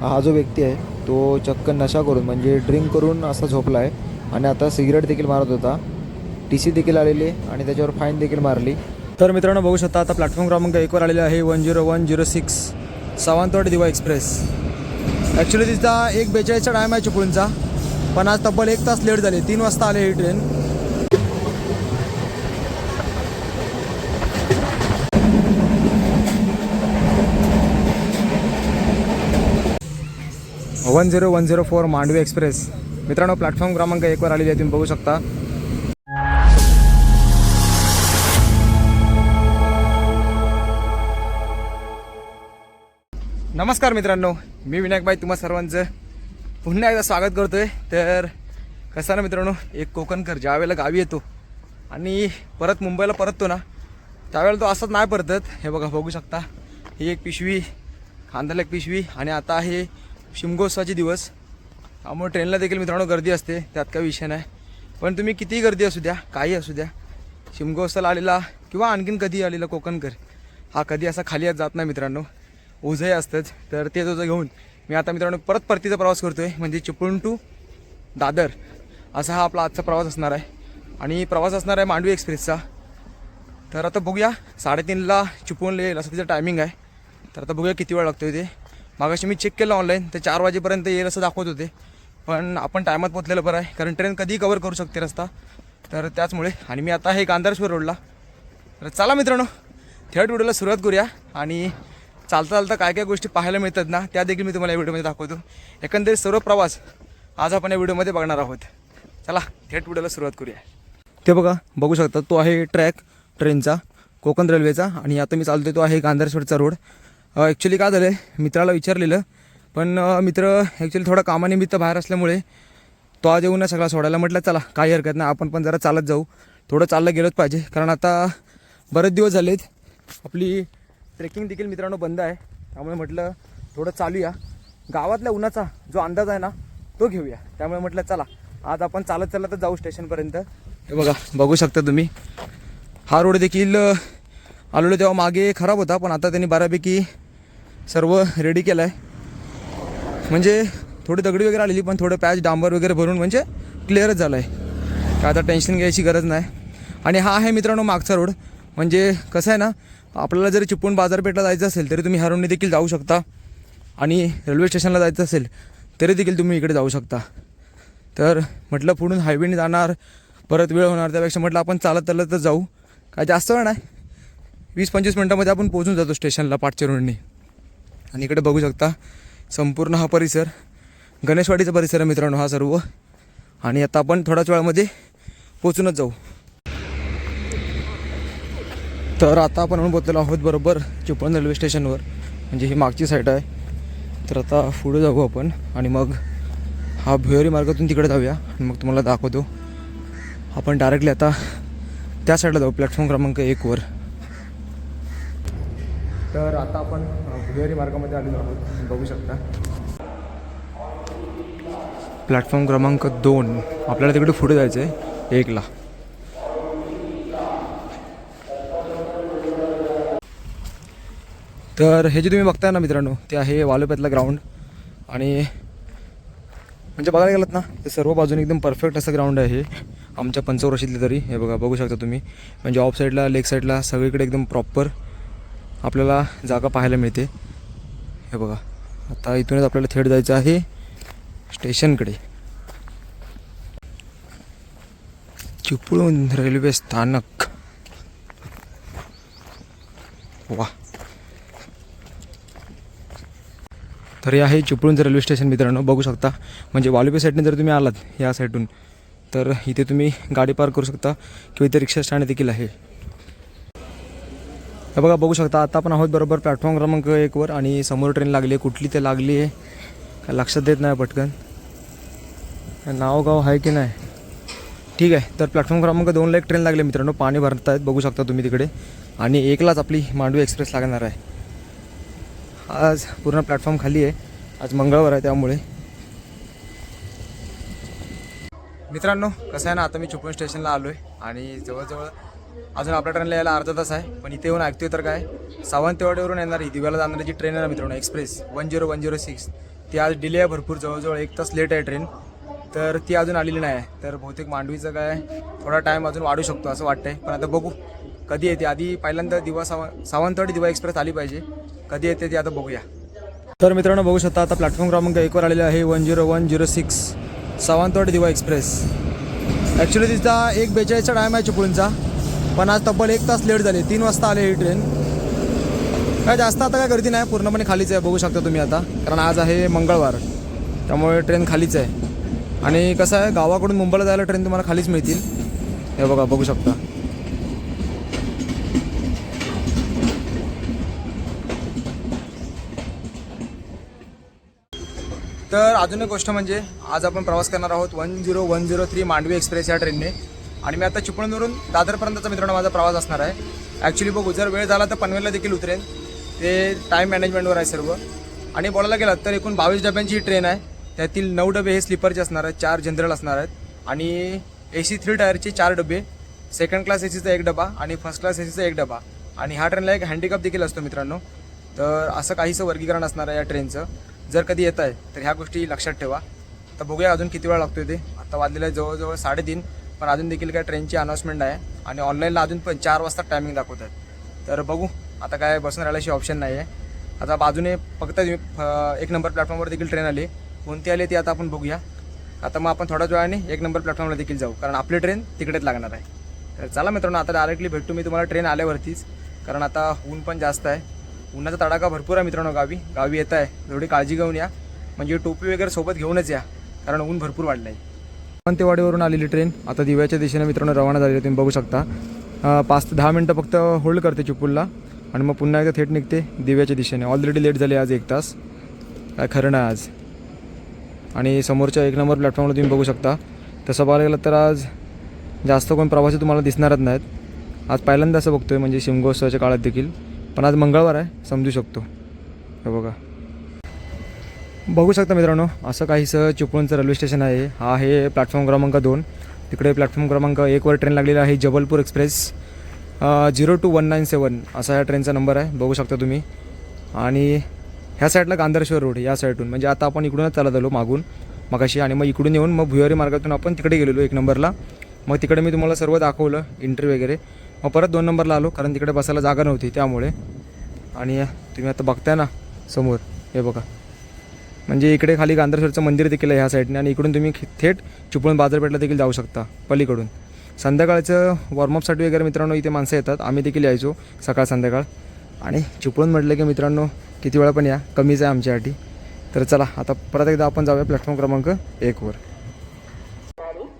हा जो व्यक्ती आहे तो चक्क नशा करून म्हणजे ड्रिंक करून असा झोपला आहे. आणि आता सिगरेट देखील मारत होता. टी सी देखील आलेली आणि त्याच्यावर फाईन देखील मारली. तर मित्रांनो बघू शकता आता प्लॅटफॉर्म क्रमांक एकवर आलेला आहे one zero one zero six Sawantwadi Diva express actually तिचा एक बेचाळीसचा टाईम आहे चिपळूणचा. पण आज तब्बल एक तास लेट झाली. तीन वाजता आले ही train one zero one zero four Mandovi express. मित्रांनो प्लॅटफॉर्म क्रमांक एकवर आलेली आहे तुम्ही बघू शकता. नमस्कार मित्रांनो मी विनायकबाई तुम्हा सर्वांचं पुन्हा एकदा स्वागत करतोय. तर कसं ना मित्रांनो एक कोकणकर ज्या वेळेला गावी येतो आणि परत मुंबईला परततो ना त्यावेळेला तो असंच नाही परतत. हे बघा बघू शकता. ही एक पिशवी खांद्याला एक पिशवी आणि आता हे शिमगोत्सवाचे दिवस. त्यामुळे ट्रेनला देखील मित्रांनो गर्दी असते त्यात काही विषय नाही. पण तुम्ही कितीही गर्दी असू द्या काही असू द्या शिमगोत्सवाला आलेला किंवा आणखीन कधी आलेला कोकणकर हा कधी असा खाली येत जात नाही मित्रांनो. ओझंही असतंच तर ते ओझं घेऊन मी आता मित्रांनो परत परतीचा प्रवास करतो आहे म्हणजे चिपळूण टू दादर. असा हा आपला आजचा प्रवास असणार आहे. आणि प्रवास असणार आहे मांडवी एक्सप्रेसचा. तर आता बघूया साडेतीनला चिपळूणला येईल असं तिचं टायमिंग आहे. तर आता बघूया किती वेळ लागतो ते. मागाशी मी चेक केलं ऑनलाईन तर चार वाजेपर्यंत येईल असं दाखवत होते. पण आपण टायमात पोचलेलं बरं आहे कारण ट्रेन कधीही कवर करू शकते रस्ता. तर त्याचमुळे आणि मी आता आहे गांधारेश्वर रोडला तर चला मित्रांनो थेट व्हिडिओला सुरुवात करूया. आणि चालता चालता काय काय गोष्टी पाहायला मिळतात ना त्या देखील मी तुम्हाला या व्हिडिओमध्ये दाखवतो. एकंदरीत सर्व प्रवास आज आपण या व्हिडिओमध्ये बघणार आहोत. चला थेट व्हिडिओला सुरुवात करूया. ते बघा बघू शकता तो आहे ट्रॅक ट्रेनचा कोकण रेल्वेचा आणि आता मी चालतो तो आहे गांधारेश्वरचा रोड ॲक्च्युली काय झालं आहे मित्राला विचारलेलं पण मित्र ॲक्च्युली थोडा कामानिमित्त बाहेर असल्यामुळे तो आज येऊन ना सगळा सोडायला. म्हटलं चला काही हरकत नाही आपण पण जरा चालत जाऊ. थोडं चाललं गेलंच पाहिजे. कारण आता बरेच दिवस झालेत आपली ट्रेकिंग देखील मित्रांनो बंद आहे. त्यामुळे म्हटलं थोडं चालूया. गावातल्या उन्हाचा जो अंदाज आहे ना तो घेऊया. त्यामुळे म्हटलं चला आज आपण चालत चालत जाऊ स्टेशनपर्यंत हे बघा बघू शकता तुम्ही. हा रोड देखील आलेलो तेव्हा मागे खराब होता पण आता त्यांनी बऱ्यापैकी सर्व रेडी केलं आहे म्हणजे थोडी दगडी वगैरे आलेली पण थोडं पॅच डांबर वगैरे भरून म्हणजे क्लिअरच झालं आहे काय आता टेन्शन घ्यायची गरज नाही. आणि हा आहे मित्रांनो मागचा रोड म्हणजे कसं आहे ना आपल्याला जरी चिपळूण बाजारपेठला जायचं असेल तरी तुम्ही हरवणी देखील जाऊ शकता. आणि रेल्वे स्टेशनला जायचं असेल तरी देखील तुम्ही इकडे जाऊ शकता. तर म्हटलं पुढून हायवेने जाणार परत वेळ होणार त्यापेक्षा म्हटलं आपण चालत चालतच जाऊ. काय जास्त वेळ नाही. वीस पंचवीस मिनटामध्ये आपण पोहोचून जातो स्टेशनला पाठच्या रोडने आणि इकडे बघू शकता संपूर्ण हा परिसर गणेशवाडीचा परिसर आहे मित्रांनो हा सर्व. आणि आता आपण थोड्याच वेळामध्ये पोचूनच जाऊ. तर आता आपण म्हणून पोचलेलो आहोत बरोबर चिपळूण रेल्वे स्टेशनवर. म्हणजे ही मागची साईड आहे. तर आता पुढे जाऊ आपण. आणि मग हा भुयारी मार्गातून तिकडे जाऊया. आणि मग तुम्हाला दाखवतो. आपण डायरेक्टली आता त्या साईडला जाऊ. प्लॅटफॉर्म क्रमांक एकवर तर आता आपण भुयारी मार्गामध्ये आलेलो आहोत. बघू शकता. प्लॅटफॉर्म क्रमांक दोन. आपल्याला तिकडे पुढे जायचं आहे एकला तर हे जे तुम्ही बघताय ना मित्रांनो ते आहे वालोप्यातलं ग्राउंड आणि म्हणजे बघायला गेलात ना ते सर्व बाजूने एकदम परफेक्ट असं ग्राउंड आहे हे. आमच्या पंचवर्षीतले तरी. हे बघा बघू शकता तुम्ही. म्हणजे ऑफ साईडला लेग साईडला सगळीकडे एकदम प्रॉपर आपल्याला जागा पाहायला मिळते. हे बघा. आता इथूनच आपल्याला थेट जायचं आहे स्टेशनकडे. चिपळूण रेल्वे स्थानक. वा. तर हे आहे चिपळूणचं रेल्वे स्टेशन मित्रांनो. बघू शकता. म्हणजे वालुपे साईडने जर तुम्ही आलात या साईडून तर इथे तुम्ही गाडी पार्क करू शकता. किंवा इथे रिक्षा स्टँड देखील आहे. हे बघा बघू शकता आता आपण आहोत बरोबर प्लॅटफॉर्म क्रमांक एकवर आणि समोर ट्रेन लागली आहे. कुठली ते लागली आहे. काय लक्षात देत नाही पटकन. नाव गाव आहे की नाही? ठीक आहे तर प्लॅटफॉर्म क्रमांक दोनला एक ट्रेन लागली आहे मित्रांनो. पाणी भरत आहेत बघू शकता तुम्ही तिकडे. आणि एकलाच आपली मांडवी एक्सप्रेस लागणार आहे. आज पूर्ण प्लॅटफॉर्म खाली आहे. आज मंगळवार आहे त्यामुळे. मित्रांनो कसं आहे ना आता मी चिपळूण स्टेशनला आलो आहे आणि जवळजवळ अजून आपल्या ट्रेनला यायला अर्धा तास आहे. पण इथे येऊन ऐकतोय तर काय? सावंतवाडीवरून येणार ही दिव्याला जाणारी जी ट्रेन आहे ना मित्रांनो express one zero one zero six ती आज डिले आहे भरपूर जवळजवळ एक तास लेट आहे ट्रेन तर ती अजून आलेली नाही आहे. तर बहुतेक मांडवीचं काय थोडा टाईम अजून वाढू शकतो असं वाटतंय. पण आता बघू कधी येते? आधी पहिल्यांदा दिवा साव सावंतवाडी दिवा एक्सप्रेस आली पाहिजे. कधी येते ती आता बघूया. तर मित्रांनो बघू शकता आता प्लॅटफॉर्म क्रमांक एकवर आलेला आहे one zero one zero six Sawantwadi Diva express actually तिचा एक बेचाळीसचा टाईम आहे चिपळूणचा. पण आज तब्बल एक तास लेट झाले. तीन वाजता आले ही ट्रेन काय जास्त आता काय गर्दी नाही पूर्णपणे खालीच आहे बघू शकता तुम्ही आता. कारण आज आहे मंगळवार. त्यामुळे ट्रेन खालीच आहे. आणि कसं आहे गावाकडून मुंबईला जायला ट्रेन तुम्हाला खालीच मिळतील. हे बघा बघू शकता. तर अजून एक गोष्ट म्हणजे आज आपण प्रवास करणार आहोत one zero one zero three Mandovi express या ट्रेनने आणि मी आता चिपळूणवरून दादरपर्यंतचा मित्रांनो माझा प्रवास असणार आहे. ॲक्च्युली बघू जर वेळ झाला तर पनवेलला देखील उतरेन. ते टाईम मॅनेजमेंटवर आहे सर्व. आणि बोलायला गेलात तर एकूण बावीस डब्यांची ही ट्रेन आहे. त्यातील नऊ डबे हे स्लीपरचे असणार आहेत चार जनरल असणार आहेत. आणि ए सी थ्री टायरचे चार डबे सेकंड क्लास ए सीचा एक डबा आणि फर्स्ट क्लास ए सीचा एक डबा. आणि ह्या ट्रेनला एक हँडिकॅप देखील असतो मित्रांनो. तर असं काहीसं वर्गीकरण असणार आहे या ट्रेनचं जर कधी येत आहे तर ह्या गोष्टी लक्षात ठेवा. तर बघूया अजून किती वेळ लागतो ते. आता वाजलेलं आहे जवळजवळ साडेतीन. पण अजून देखील काय ट्रेनची अनाऊन्समेंट आहे. आणि ऑनलाईनला अजून पण चार वाजता टायमिंग दाखवत आहेत. तर बघू आता काय बसून राहिल्याशी ऑप्शन नाही आहे आता बाजूने फक्त एक नंबर प्लॅटफॉर्मवर देखील ट्रेन आली. कोणती आली ती आता आपण बघूया. आता मग आपण थोड्याच वेळाने एक नंबर प्लॅटफॉर्मला देखील जाऊ. कारण आपली ट्रेन तिकडेच लागणार आहे. तर चला मित्रांनो आता डायरेक्टली भेटतो मी तुम्हाला ट्रेन आल्यावरतीच. कारण आता ऊन पण जास्त आहे. उन्हाचा तडाखा भरपूर आहे मित्रांनो गावी. गावी येत आहे. थोडी काळजी घेऊन या. म्हणजे टोपी वगैरे सोबत घेऊनच या. कारण ऊन भरपूर वाढलं आहे पंतेवाडीवरून आलेली ट्रेन आता दिव्याच्या दिशेने मित्रांनो रवाना झालेली तुम्ही बघू शकता. पाच ते दहा मिनटं फक्त होल्ड करते चिपूलला. आणि मग पुन्हा एकदा थेट निघते दिव्याच्या दिशेने. ऑलरेडी लेट झाले आज एक तास. काय खरं नाही आज. आणि समोरच्या एक नंबर प्लॅटफॉर्मला तुम्ही बघू शकता. तसं बघायला गेलं तर आज जास्त कोण प्रवासी तुम्हाला दिसणारच नाहीत. आज पहिल्यांदा असं बघतोय म्हणजे शिमगोत्सवाच्या काळात देखील. पण आज मंगळवार आहे समजू शकतो. हे बघा. बघू शकता मित्रांनो असं काहीसं चिपळूणचं रेल्वे स्टेशन आहे. हा आहे प्लॅटफॉर्म क्रमांक दोन. तिकडे प्लॅटफॉर्म क्रमांक एकवर ट्रेन लागलेला आहे Jabalpur express zero two one nine seven असा या ट्रेनचा नंबर आहे. बघू शकता तुम्ही. आणि ह्या साईडला गांधारेश्वर रोड या साईडून म्हणजे आता आपण इकडूनच चालत आलो मागून मगाशी. आणि मग इकडून येऊन मग भुयारी मार्गातून आपण तिकडे गेलेलो एक नंबरला मग तिकडे मी तुम्हाला सर्व दाखवलं इंटरव्ह्यू वगैरे. मग परत दोन नंबरला आलो कारण तिकडे बसायला जागा नव्हती त्यामुळे. आणि तुम्ही आता बघताय ना समोर. हे बघा. म्हणजे इकडे खाली गांधारेश्वरचं मंदिर देखील आहे ह्या साईडने आणि इकडून तुम्ही थेट चिपळूण बाजारपेठला देखील जाऊ शकता पलीकडून. संध्याकाळचं वॉर्मअपसाठी वगैरे मित्रांनो इथे माणसं येतात. आम्ही देखील यायचो सकाळ संध्याकाळ. आणि चिपळूण म्हटलं की मित्रांनो किती वेळा पण या कमीच आहे आमच्यासाठी तर चला आता परत एकदा आपण जाऊया प्लॅटफॉर्म क्रमांक एकवर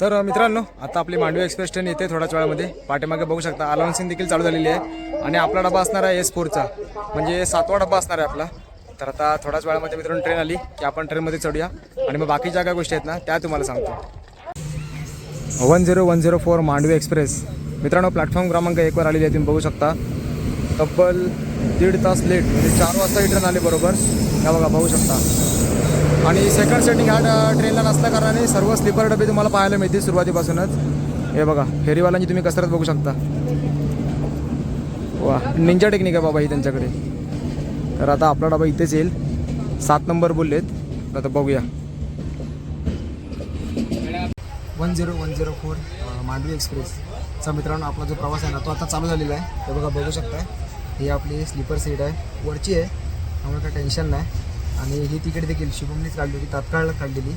तर मित्रांनो आता आपली मांडवी एक्सप्रेस ट्रेन येते थोड्याच वेळामध्ये. पाठीमागे बघू शकता अलाउन्सिंग देखील चालू झालेली आहे. आणि आपला डबा असणार आहे एस फोरचा म्हणजे सातवा डबा असणार आहे आपला. तर आता थोड्याच वेळामध्ये मित्रांनो ट्रेन आली की आपण ट्रेनमध्ये चढूया. आणि मग बाकीच्या काय गोष्टी आहेत ना त्या तुम्हाला सांगतो. One zero one zero four Mandovi express. मित्रांनो प्लॅटफॉर्म क्रमांक एकवर आलेली आहे तुम्ही बघू शकता. तब्बल दीड तास लेट म्हणजे चार वाजता ही ट्रेन आली बरोबर. या बघा बघू शकता. आणि सेकंड सेटिंग ह्या ट्रेनला नसल्या कारणाने सर्व स्लीपर डबे तुम्हाला पाहायला मिळतील सुरुवातीपासूनच. हे बघा फेरीवाल्यांची तुम्ही कसरत बघू शकता. वा निंजा टेक्निक आहे बाबा ही त्यांच्याकडे. तर आता आपला डबा इथेच येईल. सात नंबर बोललेत आता बघूया. One zero one zero four Mandovi एक्सप्रेसचा मित्रांनो आपला जो प्रवास आहे ना तो आता चालू झालेला आहे. हे बघा बघू शकता ही आपली स्लीपर सीट आहे. वरची आहे. त्यामुळे काही टेन्शन नाही. आणि ही तिकीट देखील शुभमनीच काढली होती तात्काळ काढलेली.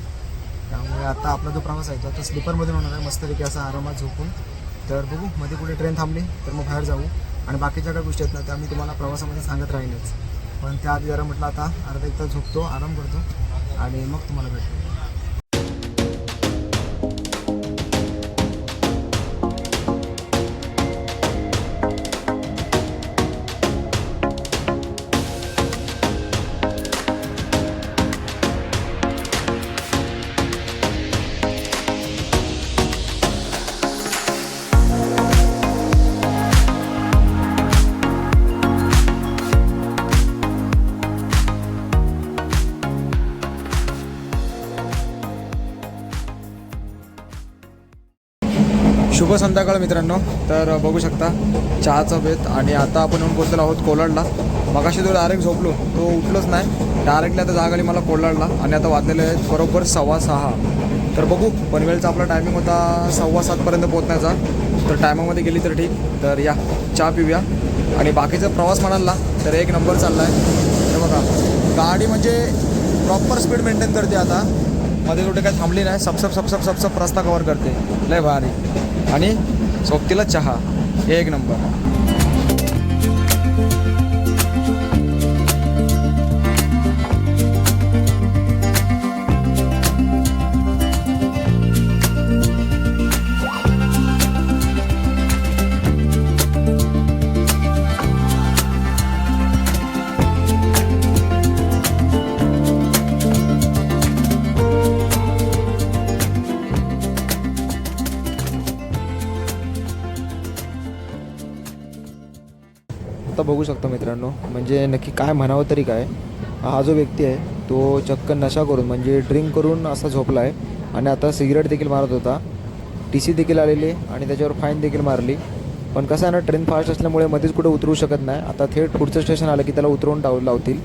त्यामुळे आता आपला जो प्रवास आहे तो आता स्लीपरमध्ये होणार आहे. मस्तपैकी असा आरामात झोपून. तर बघू मध्ये कुठे ट्रेन थांबली तर मग बाहेर जाऊ. आणि बाकीच्या काय गोष्टी आहेत ना त्या मी तुम्हाला प्रवासामध्ये सांगत राहीलच पण त्याआधी जरा म्हटलं आता अर्धा एक तास झोपतो आराम करतो आणि मग तुम्हाला भेटतो. शुभ संध्याकाळ मित्रांनो. तर बघू शकता चहाचा बेत आणि आता आपण येऊन पोचलेलो आहोत कोलाडला. मगाशी तो डायरेक्ट झोपलो. तो उठलोच नाही. डायरेक्टली आता जागाली मला कोलाडला आणि आता वाजलेले आहेत बरोबर सव्वा सहा. तर बघू पनवेलचा आपला टायमिंग होता सव्वा सातपर्यंत पोहोचण्याचा. तर टायमामध्ये गेली तर ठीक. तर या चहा पिऊया. आणि बाकीचा प्रवास म्हणाला तर एक नंबर चालला आहे हे बघा गाडी म्हणजे प्रॉपर स्पीड मेंटेन करते आता. मध्ये कुठे काय थांबली नाही. सबसब सबसब सबसब रस्ता कवर करते. लय भारी. आणि सोबतीला चहा एक नंबर. आता बघू शकता मित्रांनो. म्हणजे नक्की काय म्हणावं तरी काय. हा जो व्यक्ती आहे तो चक्क नशा करून म्हणजे ड्रिंक करून असा झोपला आहे आणि आता सिगरेट देखील मारत होता. टी सी देखील आलेली आणि त्याच्यावर फाईन देखील मारली. पण कसं आहे ना ट्रेन फास्ट असल्यामुळे मध्येच कुठे उतरू शकत नाही. आता थेट पुढचं स्टेशन आलं की त्याला उतरवून टाव लावतील.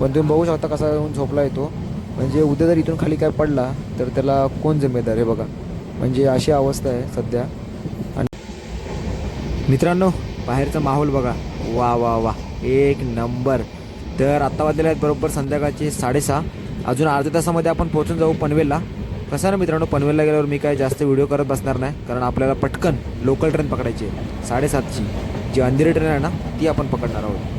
पण तुम्ही बघू शकता कसा येऊन झोपला येतो म्हणजे उद्या जर इथून खाली काय पडला तर त्याला कोण जिम्मेदार हे बघा. म्हणजे अशी अवस्था आहे सध्या. आणि मित्रांनो बाहेरचा माहोल बघा. वा वा वा. एक नंबर. तर आत्ता वाजलेले आहेत बरोबर संध्याकाळचे साडेसहा. अजून अर्ध्या तासामध्ये आपण पोहोचून जाऊ पनवेलला. कसं आहे ना मित्रांनो पनवेलला गेल्यावर मी काय जास्त व्हिडिओ करत बसणार नाही कारण आपल्याला पटकन लोकल ट्रेन पकडायची आहे. साडेसातची जी अंधेरी ट्रेन आहे ना ती आपण पकडणार आहोत.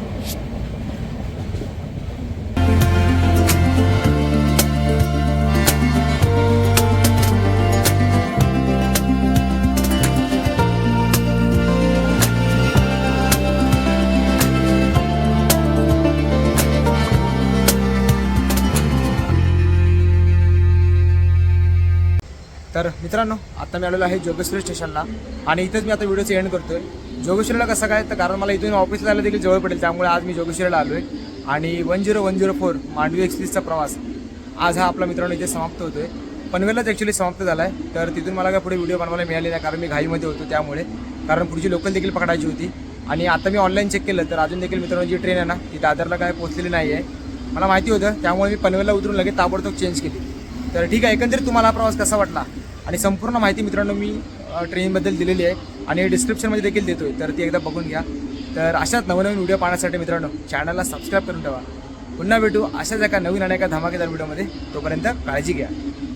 तर मित्रांनो आता मी आलेलो आहे जोगेश्वरी स्टेशनला आणि इथेच मी आता व्हिडिओचं एंड करतोय. जोगेश्वरीला कसं काय तर कारण मला इथून ऑफिसला जायला देखील जवळ पडेल त्यामुळे आज मी जोगेश्वरीला आलो आहे आणि one zero one zero four Mandovi एक्सप्रेसचा प्रवास आज हा आपला मित्रांनो इथे समाप्त होतोय. पनवेललाच ॲक्च्युली समाप्त झाला आहे तर तिथून मला काय पुढे व्हिडिओ बनवायला मिळाले नाही कारण मी घाईमध्ये होतो त्यामुळे. कारण पुढची लोकल देखील पकडायची होती. आणि आता मी ऑनलाईन चेक केलं तर अजून देखील मित्रांनो जी ट्रेन आहे ना ती दादरला काय पोहोचलेली नाही आहे मला माहिती होतं त्यामुळे मी पनवेलला उतरून लगेच ताबडतोब चेंज केली. तर ठीक आहे एकंदरीत तुम्हाला प्रवास कसा वाटला? आणि संपूर्ण माहिती मित्रांनो मी ट्रेनबद्दल दिलेली आहे. आणि डिस्क्रिप्शनमध्ये देखील देतो आहे तर ती एकदा बघून घ्या. तर अशाच नवनवीन व्हिडिओ पाहण्यासाठी मित्रांनो चॅनलला सबस्क्राईब करून ठेवा. पुन्हा भेटू अशाच एका नवीन आणि एका धमाकेदार व्हिडिओमध्ये तोपर्यंत काळजी घ्या.